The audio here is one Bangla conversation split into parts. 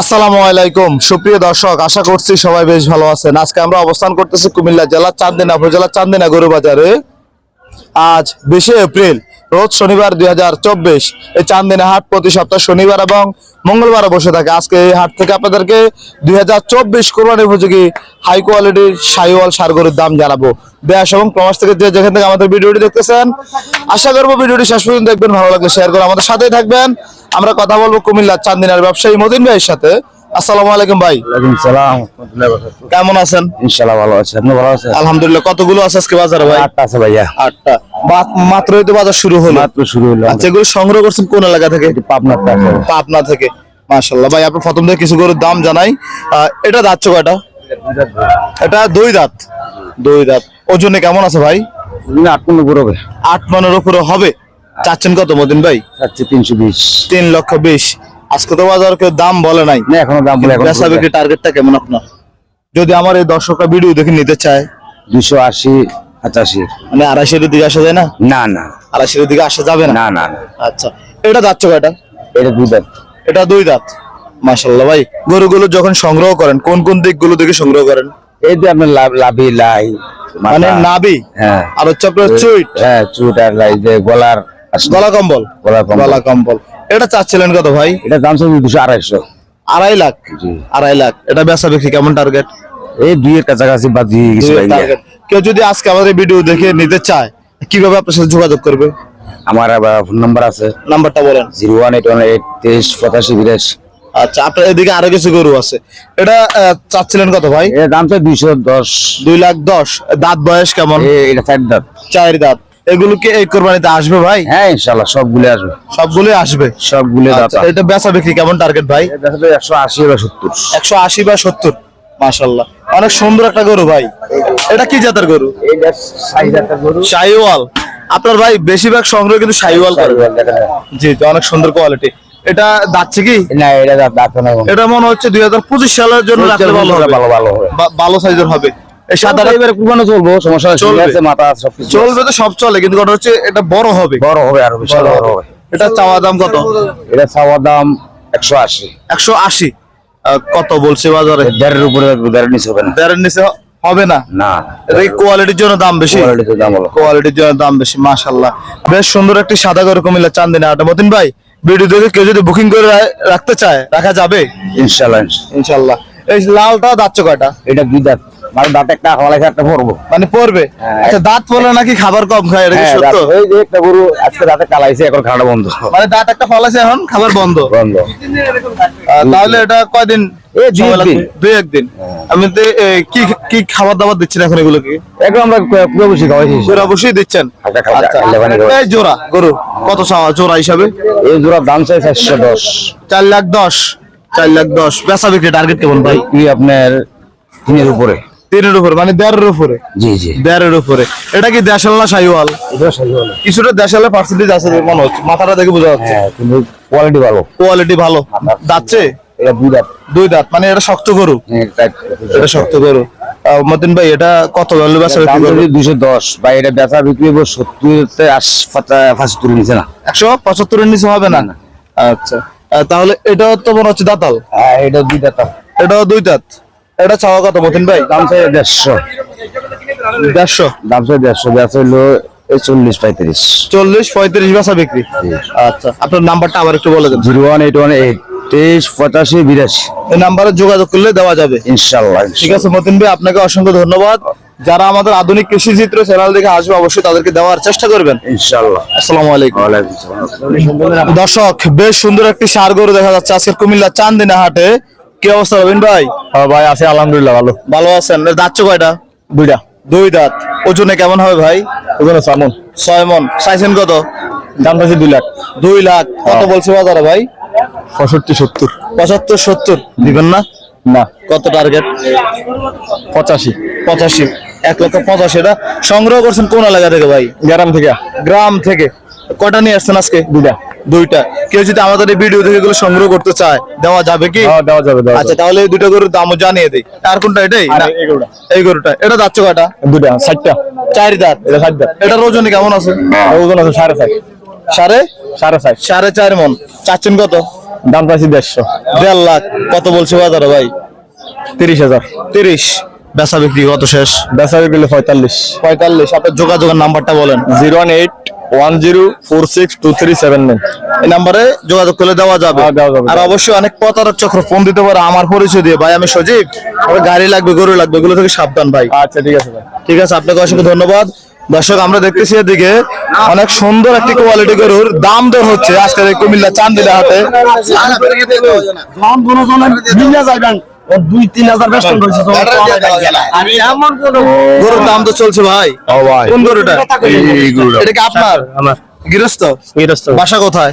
আসসালামু আলাইকুম। সুপ্রিয় দর্শক, আশা করছি সবাই বেশ ভালো আছেন। আজকে আমরা অবস্থান করতেছি কুমিল্লা জেলার চান্দিনা উপজেলা চান্দিনা গরু বাজারে। আজ বিশে এপ্রিল, রোজ শনিবার দুই হাজার চব্বিশ। এই চান্দিনা হাট প্রতি সপ্তাহ শনিবার এবং মঙ্গলবার বসে থাকে। আজকে এই হাট থেকে আপনাদেরকে দুই হাজার চব্বিশ কোরবানি উপযোগী হাই কোয়ালিটির সাইওয়াল সার গরুর দাম জানাব। দেশ এবং প্রবাস থেকে যে যেখান থেকে আমাদের ভিডিওটি দেখতেছেন, আশা করব ভিডিওটি শেষ পর্যন্ত দেখবেন, ভালো লাগলে শেয়ার করে আমাদের সাথেই থাকবেন। আমরা কথা বলব কুমিল্লার চান্দিনার ব্যবসায়ী মদিন ভাইয়ের সাথে। আসসালামু আলাইকুম ভাই। সালাম। কেমন আছেন? ইনশাল্লাহ ভালো আছে। আপনি ভালো আছেন? আলহামদুলিল্লাহ। কতগুলো আছে আজকে বাজারে ভাই? আটটা আছে ভাইয়া। আটটা। মাত্রই তো বাজার শুরু হলো। মাত্র শুরু হলো। আচ্ছা এগুলো সংগ্রহ করছেন কোন এলাকা থেকে? পাবনা থেকে। ভাই প্রথম থেকে কিছু গরুর দাম জানাই। এটা দাঁত কয়টা? এটা দুই দাঁত। দুই দাঁত। ওজনে কেমন আছে ভাই? আট করে হবে। আট মনের উপরে হবে। চাচ্ছেন কত মদিন ভাই? চাচ্ছে তিনশো বিশ। তিন লক্ষ বিশ। আজকে তো বাজার কেউ দাম বলে নাই। না এখনও দাম বলে বেচা বিক্রি টার্গেটটা কেমন আপনার? যদি আমার এই দর্শকরা ভিডিও দেখে নিতে চায়। দুশো আশি পঁচাশি। মানে আড়াইশের দিকে আসা যায় না? না না। আড়াইশের দিকে আসা যাবে না? না না আচ্ছা। এটা দাঁত কয়টা এটা? দুই দাঁত। এটা দুই দাঁত। মাশাল্লাহ ভাই। গরুগুলো যখন সংগ্রহ করেন কোন কোন দিকগুলো দেখে সংগ্রহ করেন? এই যে আপনার লাভ লাই মানে নাবি হ্যাঁ। আর হচ্ছে আপনার চুইট? হ্যাঁ চুট আর লাই যে গলার। গলা কম্বল? গলা কম্বল। এটা চাচ্ছিলেন কত ভাই? এটা দাম চাচ্ছে দুশো আড়াইশো। আড়াই লাখ? আড়াই লাখ। এটা বেচা বিক্রি কেমন টার্গেট এই দুইয়ের কাছাকাছি বাদ দিয়ে কিছু কেউ যদি আজকে আমাদের ভিডিও দেখে নিতে চায় কীভাবে আপনার সাথে যোগাযোগ করবে? আমার ফোন নাম্বার আছে। নাম্বারটা বলেন। Zero one eight one eight তেইশ পঁচাশি বিরাশি। আচ্ছা আপনার এদিকে আরও কিছু গরু আছে। এটা চাচ্ছিলেন কত ভাই? এর দাম তো দুইশো দশ। দুই লাখ দশ। দাঁত বয়স কেমন? এটা চার দাঁত। চার দাঁত। এগুলো কি এই কোরবানিতে আসবে ভাই? হ্যাঁ ইনশাল্লাহ সবগুলো আসবে। সবগুলোই আসবে? সবগুলো দাঁত আচ্ছা, এটা বেচা বিক্রি কেমন টার্গেট ভাই? আশি বা সত্তর। একশো আশি বা সত্তর মাশাল্লাহ অনেক সুন্দর একটা গরু ভাই। এটা কি জাতের গরু? গরু। শাহিওয়াল আপনার ভাই বেশিরভাগ সংগ্রহ কিন্তু শাহিওয়াল করে। জি অনেক সুন্দর কোয়ালিটি এটা যাচ্ছে কি? না এটা দাঁত না এটা মনে হচ্ছে দুই হাজার পঁচিশ সালের জন্য রাখলে ভালো হবে। ভালো ভালো হবে। ভালো সাইজের হবে। সাদাটা এবারে কুরবানো চলবো সমস্যা চলবে। মাথা আছে, চলবে তো সব চলে কিন্তু কথা হচ্ছে এটা বড় হবে। বড় হবে আরও বিশাল বড় হবে। এটা চাওয়া দাম কত? এটা চাওয়া দাম একশো আশি। একশো আশি। কত বলছে বাজারে? দেড়ের উপরে দেড়ের নিচে হবে না। দেড়ের নিচে হবে না? না। এটা কোয়ালিটির জন্য দাম বেশি? কোয়ালিটিতে দাম হলো কোয়ালিটির জন্য দাম বেশি বেশ সুন্দর একটি সাদা করে কুমিল্লা চান্দিনা আটা মতিন ভাই ভিডিও দেখে কেউ যদি বুকিং করে রাখতে চায় রাখা যাবে? ইনশাল্লাহ ইনশাল্লাহ এই লালটা দাঁত কয়টা? এটা দুই দাঁত। মানে দাঁত একটা হওয়ালে একটা পড়ব মানে পড়বে হ্যাঁ। আচ্ছা দাঁত পড়লে নাকি খাবার কম খায়? এটা কি হ্যাঁ, সত্য? ওই যে একটা গরু আজকে দাঁতে কালাইছে এখন বন্ধ। মানে দাঁত একটা ফলাছে এখন খাবার বন্ধ। বন্ধ। তাহলে এটা কয়দিন? দুই একদিন। আমি কি কি খাবার দাবার দিচ্ছেন এখন এগুলো কি এখন আমরা পুরো বসে খাওয়াইছি দিচ্ছেন আচ্ছা। এই জোড়া গরু। কত চাওয়া জোড়া হিসাবে? এই দাম চাই চারশো দশ। চার লাখ দশ। চার লাখ দশ। বেচা বিক্রি টার্গেট কেমন ভাই? কি আপনার তিনের উপরে। তিনের উপরে মানে দেড়ের উপরে? জি জি। দেড়ের উপরে। এটা কি দেশাল না হলো কিছুটা দেশালে পার্সেন্টেজ আছে মনে হচ্ছে। মাথাটা দেখে বোঝা যাচ্ছে। হ্যাঁ কিন্তু কোয়ালিটি ভালো। কোয়ালিটি ভালো। এটা দুই দাঁত। দুই দাঁত মানে এটা শক্ত গরু। হ্যাঁ, এটা শক্ত গরু। মতিন ভাই এটা কত ভ্যালু বেচা বিক্রি করবে? যদি দুশো দশ বা এটা বেচা বিক্রি করব সত্তর পঁচাত্তর নিচে না। একশো পঁচাত্তরের নিচে হবে না। আচ্ছা। তাহলে এটা তো মনে হচ্ছে দাতাল? হ্যাঁ এটা দুই দাঁত এটাও দুই দাঁত। এটা চাওয়া কত মতিন ভাই? দাম চাই দেড়শো। দেড়শো? দাম চাই দেড়শো হইল এই চল্লিশ পঁয়ত্রিশ। চল্লিশ পঁয়ত্রিশ বেচা বিক্রি? আচ্ছা আপনার নাম্বারটা আবার একটু বলে দেন। Zero one eight one eight তেইশ পঁচাশি বিরাশি। এই নাম্বারে যোগাযোগ করলে দেওয়া যাবে। ইনশাল্লাহ। ঠিক আছে মতিন ভাই আপনাকে অসংখ্য ধন্যবাদ। যারা আমাদের আধুনিক কৃষি চিত্র চ্যানেল দেখে আসবে অবশ্যই তাদেরকে দেওয়ার চেষ্টা করবেন। আসসালামু আলাইকুম। দর্শক বেশ সুন্দর একটি সার গরু দেখা যাচ্ছে আজকের কুমিল্লা চান্দিনা হাটে। কি অবস্থা রবিন ভাই? হ্যাঁ ভাই আছে আলহামদুলিল্লাহ ভালো। ভালো আছেন? দাঁত কয়টা? দুইটা। দুই দাঁত। ওজনে কেমন হবে ভাই? ওখানে সামন। ছয় মন। চাইছেন কত? দাম চাইছে দুই লাখ। দুই লাখ। কত বলছে বাজারে ভাই? পঁয়ষট্টি সত্তর। পঁচাত্তর সত্তর। দিবেন না? না। কত টার্গেট পঁচাশি। পঁচাশি। এক লক্ষ পঁচাশি এটা সংগ্রহ করছেন কোন এলাকা থেকে ভাই? গ্রাম থেকে। গ্রাম থেকে। কটা নিয়ে আসছেন আজকে? দুইটা। দুইটা। কেউ যদি আমাদের এই ভিডিও থেকে এগুলো সংগ্রহ করতে চায় দেওয়া যাবে কি? হ্যাঁ দেওয়া যাবে আচ্ছা তাহলে এই দুটো গরুর দামও জানিয়ে দেই। আর কোনটা এটাই? এই গরুটা। এটা যাচ্ছে কটা দুইটা ষাটটা চার দাঁত। এটা ষাট দাম এটার ওজন কেমন আছে? ওজন আছে সাড়ে ষাট সাড়ে? সাড়ে ষাট সাড়ে চার মন। চাচ্ছেন কত? দাম পাচ্ছি দেড়শো। দেড় লাখ। কত বলছে বাজারে ভাই? তিরিশ হাজার। তিরিশ। বেচা বিক্রি কত শেষ? বেচা বিক্রি পঁয়তাল্লিশ। পঁয়তাল্লিশ। আপনার যোগাযোগের নাম্বারটা বলেন। Zero one eight one zero four six two three seven nine. এই নাম্বারে যোগাযোগ করলে দেওয়া যাবে। হ্যাঁ। আর অবশ্যই অনেক প্রতারক চক্র ফোন দিতে পারে। আমার পরিচয় দিয়ে। ভাই আমি সজীব। আমার গাড়ি লাগবে গরু লাগবে এগুলো থেকে সাবধান ভাই। আচ্ছা ঠিক আছে ভাই। ঠিক আছে আপনাকে অসংখ্য ধন্যবাদ। দর্শক আমরা দেখতেছি এদিকে অনেক সুন্দর একটি কোয়ালিটি গরুর দাম দর হচ্ছে। আজকে কুমিল্লা চান্দিনা হাটে। দুই তিন হাজার বেতন রয়েছে গরুর দাম তো চলছে ভাই। ও ভাই। কোন গরুটা? এটা কি আপনার? আমার। গৃহস্থ? গৃহস্থ। বাসা কোথায়?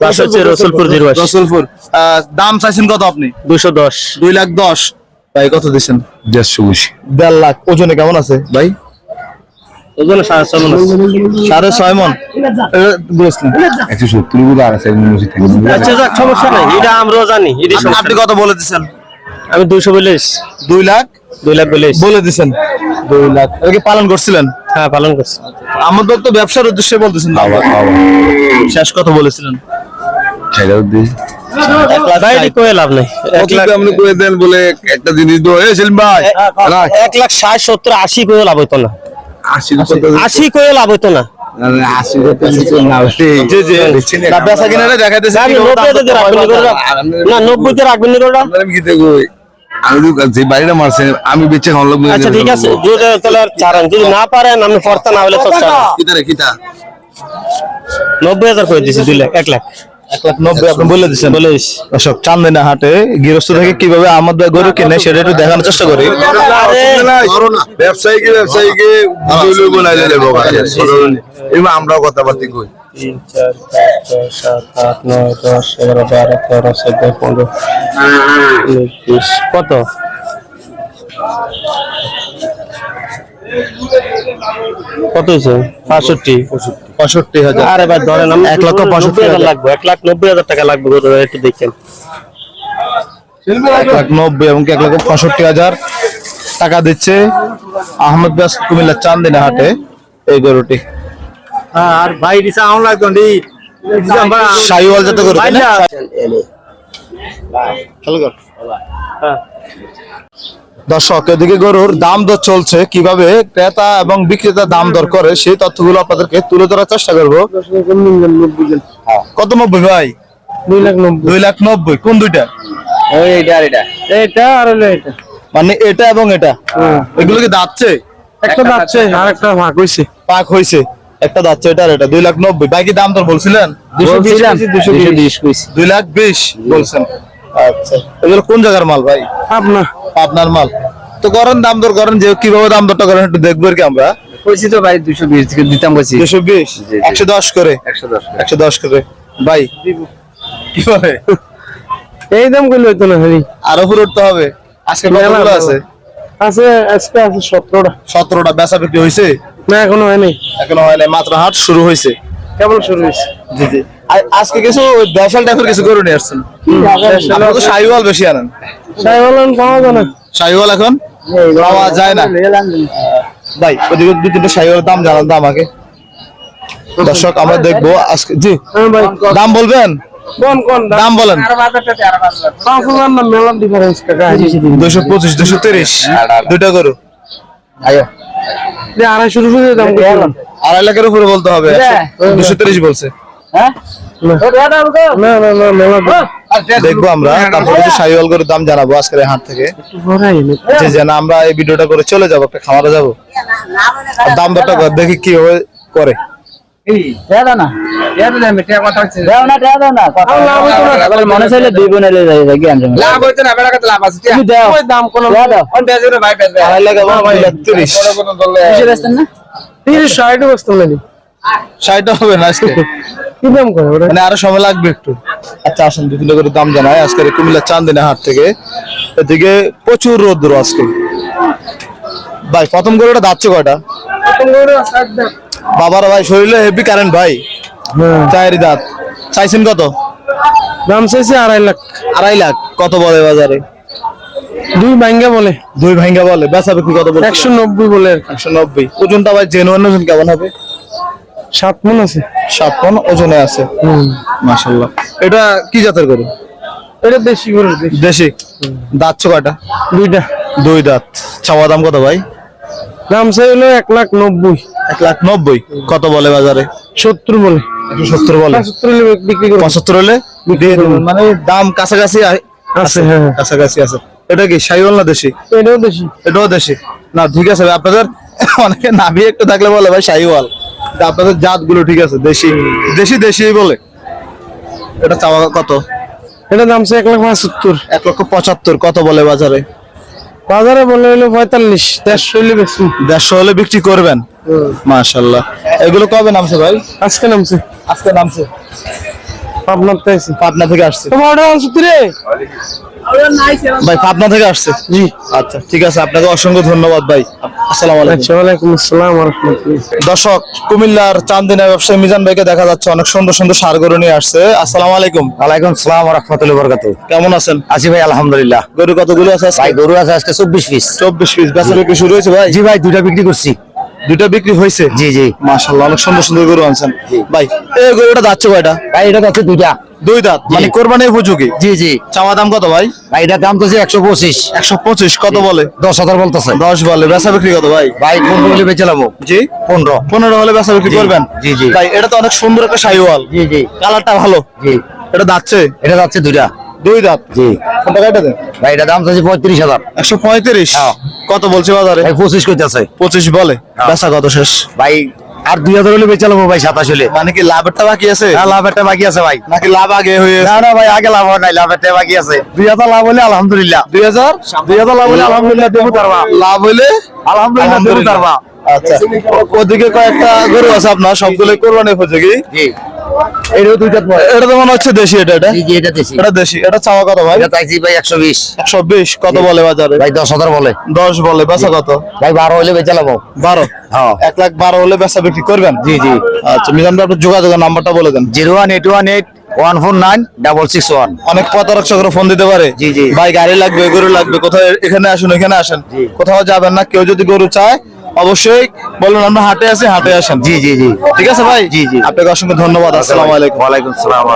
বাসা হচ্ছে রসুলপুর জিরবাস রসুলপুর। দাম চাইছেন কত আপনি? দুশো দশ। দুই লাখ দশ। ভাই কত দিচ্ছেন? দেড়শো বেশি। দেড় লাখ। ওজনে কেমন আছে ভাই? ওজন সাড়ে ছয় মন সাড়ে ছয় মন। একশো সত্তর আর আছে আচ্ছা সমস্যা নাই। এটা আমরাও জানি। আপনি কত বলে দিচ্ছেন। আমি দুইশো বলিস দুই লাখ? দুই লাখ বলিস বলে দিচ্ছেন দুই লাখ। এটা কি পালন করছিলেন? হ্যাঁ পালন করছি। আমাদের তো ব্যবসার উদ্দেশ্যে বলতেছেন। শেষ কথা বলেছিলেন। এক লাখ ষাট। সত্তর আশি লাভ হইতো না। আশি লাভ হইতো না। না। নব্বইতে রাখবেন আমি যে বাড়িটা মারছে আমি বেঁচে খাওয়ার লোক আচ্ছা ঠিক আছে যদি তাহলে আর ছাড়েন। যদি না পারেন আমি না হলে তো ছাড়েন। কিতারে কিতা নব্বই হাজার করে দিছি দুই লাখ এক লাখ। এক লাখ নব্বই আপনি বলে দিচ্ছেন বলে দর্শক চান্দিনা হাটে গৃহস্থ থেকে কীভাবে আমাদের গরু কিনে সেটা একটু দেখানোর চেষ্টা করি। ব্যবসায়ীকে ব্যবসায়ীকে আমরাও কথাবার্তা কই। তিন চার পাঁচ ছয় সাত আট নয় দশ এগারো বারো তেরো চোদ্দ পনেরো উনিশ বিশ কত? কত হয়েছে? পাঁষট্টি পঁয়ষট্টি হাজার। আরে ভাই ধরেন আমি এক লক্ষ পঁয়ষট্টি হাজার। লাগবে এক লাখ নব্বই হাজার টাকা লাগবে একটু দেখেন। এক লাখ নব্বই এবং কি এক লক্ষ পঁয়ষট্টি হাজার টাকা দিচ্ছে আহমদ ব্যাস কুমিল্লা চান্দিনা হাটে এই গরুটি। আর শাহিওয়াল গরু তাই না? খেয়াল কর। দর্শক এদিকে গরুর দাম দর চলছে। কীভাবে ক্রেতা এবং বিক্রেতা দাম দর করে সেই তথ্যগুলো আপনাদেরকে তুলে ধরার চেষ্টা করব। কত নব্বই ভাই? দুই লাখ নব্বই। দুই লাখ নব্বই। কোন দুইটা? এইটা আর এটা মানে এটা এবং এটা? এগুলো কি দাঁতছে? একটা যাচ্ছে আর একটা ভাগ হইছে। পাক হয়েছে একটা দাঁতছে এটা এটা দুই লাখ নব্বই। বাকি দাম দর বলছিলেন? দুই লাখ বিশ বলছেন। আচ্ছা। এগুলো কোন জায়গার মাল ভাই? আপনার আপনার মাল। তো করেন দাম দর করেন যে কীভাবে দাম দরটা করেন একটু দেখব আর কি আমরা। কইছি তো ভাই দুশো বিশ থেকে দিতাম কইছি। দুশো বিশ? একশো দশ করে? একশো দশ করে। ভাই কি বলে? এই দাম করলে হইতো না হরি আরও উপরে উঠতে হবে। আজকে আছে? আছে আজকে আছে সতেরোটা। সতেরোটা বেচা বিক্রি হয়েছে না এখনও হয়নি। এখনও হয় নাই মাত্র হাট শুরু হয়েছে। কেবল শুরু হয়েছে। জি জি। আজকে কিছু দেশাল টাইপের কিছু গরু নিয়ে আসছেন। আপনারা তো শাহিওয়াল বেশি আনেন। বলেন পাওয়া যায় না। শাহিওয়াল এখন? পাওয়া যায় না। ভাই ওদিকে দুই তিনটা শাহিওয়ালের দাম জানান তো আমাকে। দর্শক আমরা দেখব আজকে জি। হ্যাঁ দাম বলবেন? কোন কোন দাম? বলেন। দুশো পঁচিশ দুশো তিরিশ। দুইটা গরু। যে আড়াইশো দাম আড়াই লাখের উপরে বলতে হবে। দুশো তিরিশ বলছে। মেলা দেখব আমরা। তারপর কিছু শাহিওয়াল দাম জানাব আজকের হাট থেকে। যে যেন আমরা এই ভিডিওটা করে চলে যাব একটা খামারে যাব। আর দাম দরটা কর, দেখি কি করে। মনে চাইলে দুই বোনের যাই যাই জ্ঞান লাভ হইতো না বেড়া লাভ আছে। তুমি দাও। দাম কোন কোন বেজরে ভাই বেজরে আড়াই লাখ এবং দুই লাখ তিরিশ বুঝে বেচতেন না? তিরিশ ষাট বসতাম নাকি? ষাটটা হবে না আজকে। কি দাম করে মানে আরও সময় লাগবে একটু। আচ্ছা আসেন দুই কিলো করে দাম জানাই। আজকে কুমিল্লা চান্দিনা হাট থেকে। এদিকে প্রচুর রোদ্র আজকে। ভাই প্রথম গরুটা দাচ্ছে কয়টা? বাবার ভাই শরীরে হেভি কারেন্ট ভাই। চায়েরই দাঁত। চাইছেন কত? দাম চাইছে আড়াই লাখ। আড়াই লাখ। কত বলে বাজারে? দুই ভাঙ্গা বলে। দুই ভাঙ্গা বলে। বেচা বিক্রি কত বলে একশো নব্বই বলে একশো নব্বই। ওজনটা ভাই জেনুয়ান ওজন কেমন হবে? সাত মন আছে। সাত মন ওজনে আছে। মাশাল্লাহ এটা কি জাতের গরু? এটা দেশি গরু দেশি। দাঁত কয়টা? দুইটা। দুই দাঁত। চাওয়া দাম কত ভাই? দাম চাই হলো এক লাখ নব্বই। এক লাখ নব্বই। কত বলে বাজারে? সত্তর বলে। সত্তর বলে। সত্তর হলে বিক্রি করব। পঁচাত্তর হলে মানে দাম কাছাকাছি আছে হ্যাঁ হ্যাঁ। কাছাকাছি আছে। এটা কি সাইওয়াল না দেশি? এটাও দেশি। এটাও দেশি। না ঠিক আছে আপনাদের অনেকে নাভি একটু থাকলে বলে ভাই কিন্তু আপনাদের জাতগুলো ঠিক আছে দেশি। দেশি দেশি বলে। এটা চাওয়া কত? এটা দাম চাই এক লাখ পঁচাত্তর। এক লক্ষ পঁচাত্তর কত বলে বাজারে? বাজারে বলে হলো পঁয়তাল্লিশ দেড়শো হলে বেশি। দেড়শো হলে বিক্রি করবেন? মাশাল্লাহ এগুলো কবে নামছে ভাই? আজকে নামছে। আজকে নামছে? আপনার তো পাবনা থেকে আসছে। তোমার সত্তর রে? ভাই পাবনা থেকে আসছে। জি। আচ্ছা ঠিক আছে আপনাকে অসংখ্য ধন্যবাদ ভাই। আসসালামু আলাইকুম। আচ্ছা ওয়ালাইকুম আসসালাম রহমতুল্লাহ। দর্শক কুমিল্লার চান্দিনা ব্যবসায়ী মিজান ভাইকে দেখা যাচ্ছে অনেক সুন্দর সুন্দর সার গরু নিয়ে আসছে। আসসালামু আলাইকুম। ওয়ালাইকুম সালাম রহমতুল্লাহ বরকাত কেমন আছেন? আছি ভাই আলহামদুলিল্লাহ। গরু কতগুলো আছে? ভাই গরু আছে আজকে চব্বিশ পিস। চব্বিশ পিস। বেচা বিক্রি শুরু হয়েছে ভাই? জি ভাই দুইটা বিক্রি করছি। দুইটা বিক্রি হয়েছে? জি জি। মাশাল্লাহ অনেক সুন্দর সুন্দর গরু আনছেন। ভাই এই গরুটা যাচ্ছে কয়টা ভাই এটা আছে দুইটা। দুই দাঁত মানে কোরবানি উপযোগী? জি জি। চাওয়া দাম কত ভাই? ভাই এটার দাম তো যে একশো পঁচিশ। একশো পঁচিশ কত বলে? দশ হাজার বলতেছে। দশ বলে বেচা বিক্রি কত ভাই? ভাই পনেরো হলে বেচে লাবো। জি? পনেরো। পনেরো হলে বেচা বিক্রি করবেন? জি, জি। ভাই এটা তো অনেক সুন্দর একটা শাহিওয়াল জি জি। কালারটা ভালো? জি। এটা দাচ্ছে এটা যাচ্ছে দুইটা। দুই দাঁত? জি। কোনটা কাটা দেন? ভাই এটা দাম চাচ্ছি পঁয়ত্রিশ হাজার। একশো পঁয়ত্রিশ? হ্যাঁ। কত বলছে বাজারে? পঁচিশ করতেছে পঁচিশ বলে। বেচা কত শেষ? ভাই আর দুই হাজার হলে বেচে লাবো ভাই সাতাশ হলে। মানে কি লাভেরটা বাকি আছে? হ্যাঁ, লাভ বাকি আছে ভাই। নাকি লাভ আগে হয়ে না না ভাই আগে লাভ হয় নাই বাকি আছে। দুই হাজার লাভ হলে আলহামদুলিল্লাহ। দুই হাজার? দুই হাজার লাভ হলে আলহামদুলিল্লাহ দেবো তারবা লাভ হইলে আলহামদুলিল্লাহ দেবো তারবা আচ্ছা। ওদিকে কয়েকটা গরু আছে আপনার সবগুলো কোরবানি উপযোগী। জি। এটাও দুইটা পরে এটা তো মনে হচ্ছে দেশি এটা এটা? জি জি এটা দেশি। এটা দেশি। এটা চাওয়া কত ভাই? এটা চাইছি ভাই একশো বিশ। একশো বিশ কত বলে বাজারে? ভাই দশ হাজার বলে। দশ বলে বেচা কত? ভাই বারো হলে বেচে লাবো বারো? হ্যাঁ। এক লাখ বারো হলে বেচা বিক্রি করবেন? জি জি। আচ্ছা মিজান ভাই আপনার যোগাযোগের নাম্বারটা বলে দেন। Zero one four nine double six one. অনেক প্রতারকরা ফোন দিতে পারে। জি, জি। ভাই গাড়ি লাগবে গরু লাগবে কোথাও এখানে আসুন এখানে আসেন। কোথাও যাবেন না কেউ যদি গরু চায় অবশ্যই বলুন আমরা হাটে আছি হাটে আসেন। জি জি জি। ঠিক আছে ভাই? জি, জি। আপনাকে অসংখ্য ধন্যবাদ আসসালামু আলাইকুম। ওয়ালাইকুম সালাম